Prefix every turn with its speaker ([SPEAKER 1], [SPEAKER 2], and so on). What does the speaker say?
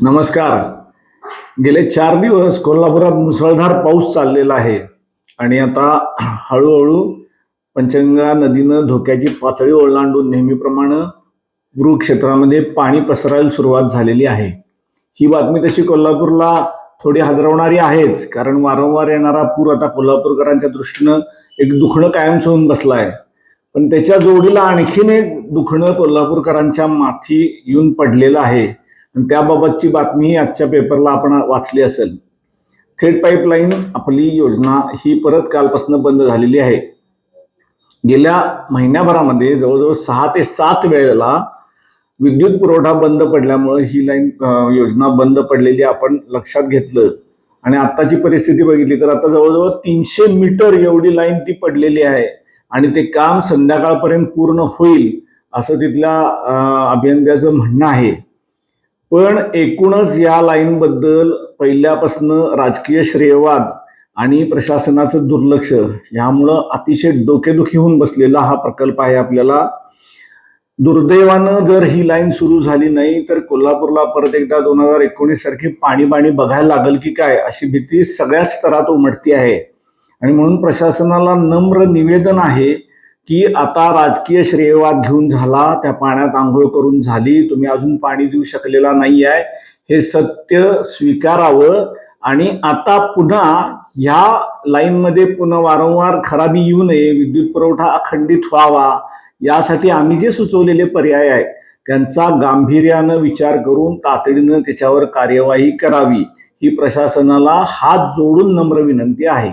[SPEAKER 1] नमस्कार. गेले चार दिवस कोल्हापुरात मुसळधार पाऊस चाललेला आहे. आणि आता हळूहळू पंचगंगा नदीनं धोक्याची पातळी ओलांडून नेहमीप्रमाणे गृहक्षेत्रामध्ये क्षेत्रामध्ये पाणी पसरायला सुरुवात झालेली आहे. ही बातमी तशी कोल्हापूरला थोडी हादरवणारी आहेच कारण वारंवार येणारा पूर आता कोल्हापूरकरांच्या दृष्टीनं एक दुखणं कायमच होऊन बसला आहे पण त्याच्या जोडीला आणखीन एक दुखणं कोल्हापूरकरांच्या माथी येऊन पडलेलं आहे. आणि त्याबाबतची बातमीही आजच्या पेपरला आपण वाचली असेल. थेट पाईपलाईन आपली योजना ही परत कालपासून बंद झालेली आहे. गेल्या महिन्याभरामध्ये जवळजवळ सहा ते सात वेळेला विद्युत पुरवठा बंद पडल्यामुळे ही लाईन योजना बंद पडलेली आपण लक्षात घेतलं. आणि आत्ताची परिस्थिती बघितली तर आता जवळजवळ तीनशे मीटर एवढी लाईन ती पडलेली आहे. आणि ते काम संध्याकाळपर्यंत पूर्ण होईल असं तिथल्या अभियंत्याचं म्हणणं आहे. पण एकूणच या लाईनबद्दल पहिल्यापासनं राजकीय श्रेयवाद आणि प्रशासनाचं दुर्लक्ष ह्यामुळं अतिशय डोकेदुखी होऊन बसलेला हा प्रकल्प आहे आपल्याला. दुर्दैवानं जर ही लाईन सुरू झाली नाही तर कोल्हापूरला परत एकदा दोन हजार एकोणीस सारखी पाणी पाणी बघायला लागल की काय अशी भीती सगळ्याच स्तरात उमटती आहे. आणि म्हणून प्रशासनाला नम्र निवेदन आहे की आता राजकीय श्रेयवाद घेऊन झाला त्या पाण्यात आंघोळ करून झाली तुम्ही अजून पाणी देऊ शकलेला नाही आहे हे सत्य स्वीकारावं. आणि आता पुन्हा ह्या लाईनमध्ये पुन्हा वारंवार खराबी येऊ नये विद्युत पुरवठा अखंडित व्हावा यासाठी आम्ही जे सुचवलेले पर्याय आहे त्यांचा गांभीर्यानं विचार करून तातडीनं त्याच्यावर कार्यवाही करावी. ही प्रशासनाला हात जोडून नम्र विनंती आहे.